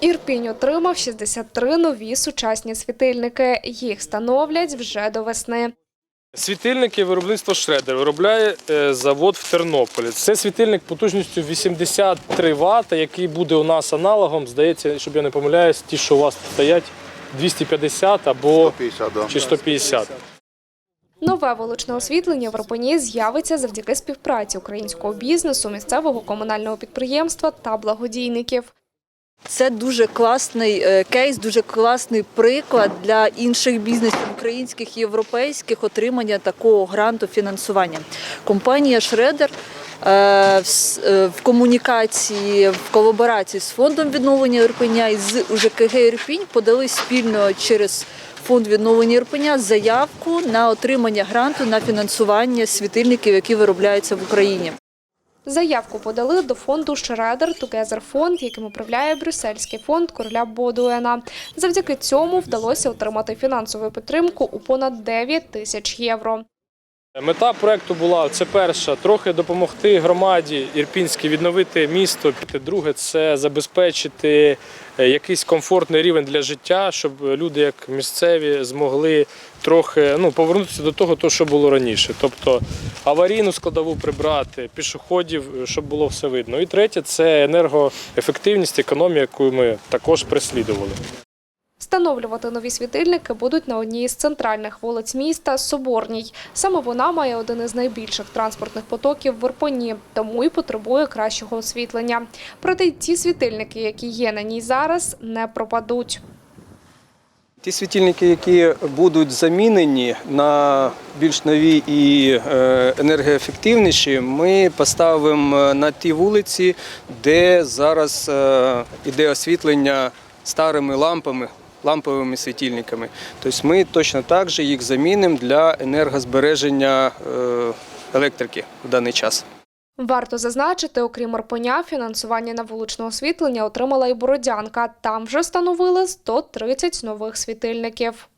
Ірпінь отримав 63 нові сучасні світильники. Їх встановлять вже до весни. Світильники виробництво Шредер виробляє е, завод в Тернополі. Це світильник потужністю 83 Вт, який буде у нас аналогом. Здається, щоб я не помиляюсь, ті, що у вас стоять 250 або 150, да. чи 150. Нове вуличне освітлення в Ірпені з'явиться завдяки співпраці українського бізнесу, місцевого комунального підприємства та благодійників. Це дуже класний е, кейс, дуже класний приклад для інших бізнесів українських і європейських отримання такого гранту фінансування. Компанія Шредер в с- е, в комунікації, в колаборації з фондом відновлення Ірпеня і з УЖКГ Ірпінь подали спільно через фонд відновлення Ірпеня заявку на отримання гранту на фінансування світильників, які виробляються в Україні. Заявку подали до фонду Шредер Together Фонд, яким управляє Брюссельський фонд короля Бодуена. Завдяки цьому вдалося отримати фінансову підтримку у понад 9 тисяч євро. Мета проекту була це перша трохи допомогти громаді Ірпінській відновити місто. Друге це забезпечити е, якийсь комфортний рівень для життя, щоб люди, як місцеві, змогли трохи ну, повернутися до того, що було раніше. Тобто аварійну складову прибрати, пішоходів, е, щоб було все видно. І третє це енергоефективність, економія, яку ми також преслідували. Встановлювати нові світильники будуть на одній із центральних вулиць міста Соборній. Саме вона має один із найбільших транспортних потоків в Ірпені, тому і потребує кращого освітлення. Проте ті світильники, які є на ній зараз, не пропадуть. Ті світильники, які будуть замінені на більш нові і е, енергоефективніші, ми поставимо на ті вулиці, де зараз е, іде освітлення старими лампами, ламповими світильниками. Тобто ми точно так же їх замінимо для енергозбереження е, електрики в даний час. Варто зазначити, окрім Ірпеня, фінансування на вуличне освітлення отримала і Бородянка. Там вже встановили 130 нових світильників.